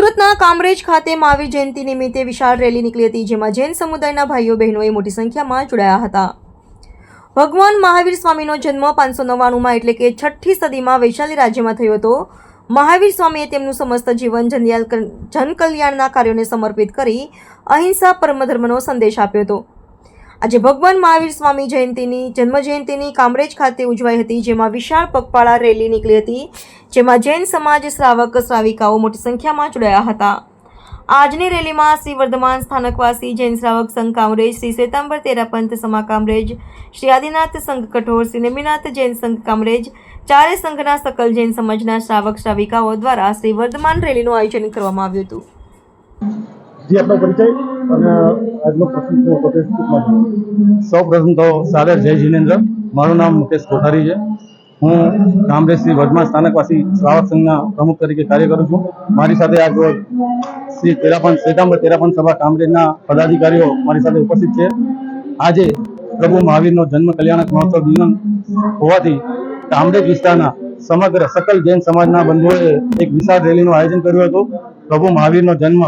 સુરતના કામરેજ ખાતે મહાવીર જયંતિ નિમિત્તે વિશાળ રેલી નીકળી હતી, જેમાં જૈન સમુદાયના ભાઈઓ બહેનોએ મોટી સંખ્યામાં જોડાયા હતા. ભગવાન મહાવીર સ્વામીનો જન્મ પાંચસો નવ્વાણુંમાં એટલે કે છઠ્ઠી સદીમાં વૈશાલી રાજ્યમાં થયો હતો. મહાવીર સ્વામીએ તેમનું સમસ્ત જીવન જનકલ્યાણના કાર્યોને સમર્પિત કરી અહિંસા પરમધર્મનો સંદેશ આપ્યો હતો. આજે ભગવાન મહાવીર સ્વામી જયંતિની, જન્મજયંતિની કામરેજ ખાતે ઉજવાઈ હતી, જેમાં વિશાળ પગપાળા રેલી નીકળી હતી, જેમાં જૈન સમાજ શ્રાવક શ્રાવિકાઓ મોટી સંખ્યામાં જોડાયા હતા. આજની રેલીમાં શ્રી વર્ધમાન સ્થાનકવાસી જૈન શ્રાવક સંઘ કામરેજ, શ્રી શ્વેતાંબર તેરાપંથ સમા કામરેજ, શ્રી આદિનાથ સંઘ કઠોર, શ્રી નેમિનાથ જૈન સંઘ કામરેજ, ચારે સંઘના સકલ જૈન સમાજના શ્રાવક શ્રાવિકાઓ દ્વારા શ્રી વર્ધમાન રેલીનું આયોજન કરવામાં આવ્યું હતું. અને આજનો પ્રસંગ હતો સૌ પ્રથમ તો સાદર જય જીનેન્દ્ર. મારું નામ મુકેશ કોઠારી છે. હું કામરેજ શ્રી વર્ધમાન સ્થાનકવાસી શ્રાવક સંઘના પ્રમુખ તરીકે કાર્ય કરું છું. મારી સાથે આજ શ્રી તેરાપન શ્વેતાંબર તેરાપન સભા કામરેજના પદાધિકારીઓ મારી સાથે ઉપસ્થિત છે. આજે પ્રભુ મહાવીરનો જન્મ કલ્યાણક મહોત્સવ દિન હોવાથી કામરેજ વિસ્તારના સમગ્ર સકલ જૈન સમાજના બંધુઓએ એક વિશાળ રેલીનું આયોજન કર્યું હતું. પ્રભુ મહાવીરનો જન્મ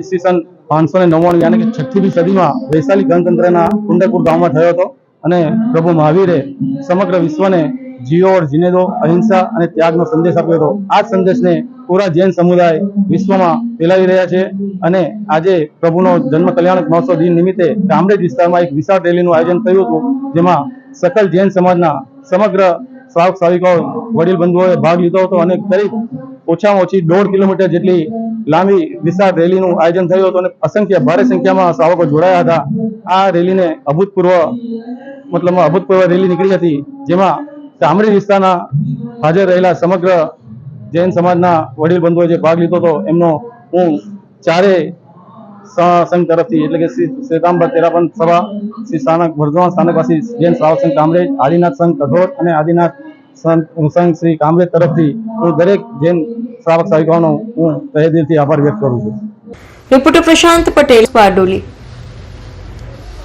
ઈસવીસન પાંચસો ને નવ્વાણું યાની કે છઠ્ઠીમી સદીમાં વૈશાલી ગણતંત્રના કુંડેપુર ગામમાં થયો હતો. અને પ્રભુ મહાવીરે સમગ્ર વિશ્વને જીઓ ઓર જીને દો અહિંસા અને ત્યાગનો સંદેશ આપ્યો હતો. આ સંદેશને પૂરા જૈન સમુદાય વિશ્વમાં ફેલાવી રહ્યા છે અને આજે પ્રભુનો જન્મ કલ્યાણક મહોત્સવ દિન નિમિત્તે કામરેજ વિસ્તારમાં એક વિશાળ રેલીનું આયોજન થયું હતું, જેમાં સકલ જૈન સમાજના સમગ્ર શ્રાવક શ્રાવિકાઓ વડીલ બંધુઓએ ભાગ લીધો હતો અને કરીબ ઓછામાં ઓછી દોઢ કિલોમીટર જેટલી લાંબી વિશાળ રેલીનું આયોજન થયું હતું અને અસંખ્ય ભારે સંખ્યામાં શ્રાવકો જોડાયા હતા. આ રેલીને અભૂતપૂર્વ મતલબ અભૂતપૂર્વ રેલી નીકળી હતી, જેમાં કામરેજ વિસ્તારના હાજર રહેલા સમગ્ર જૈન સમાજના વડીલ બંધુઓએ જે ભાગ લીધો હતો, એમનો હું ચારે સંઘ તરફથી એટલે કે શ્રી શ્વેતાંબર તેરાપંથ સભા, શ્રી સ્થાનક વર્ધમાન સ્થાનકવાસી જૈન શ્રાવક સંઘ, કામરેજ, આદિનાથ સંઘ, કઠોર અને આદિનાથ સંઘ શ્રી કામરેજ તરફથી હું દરેક જૈન શ્રાવક સાહિકાઓનો હું તહે દિલથી આભાર વ્યક્ત કરું છું. રિપોર્ટર પ્રશાંત પટેલ બારડોલી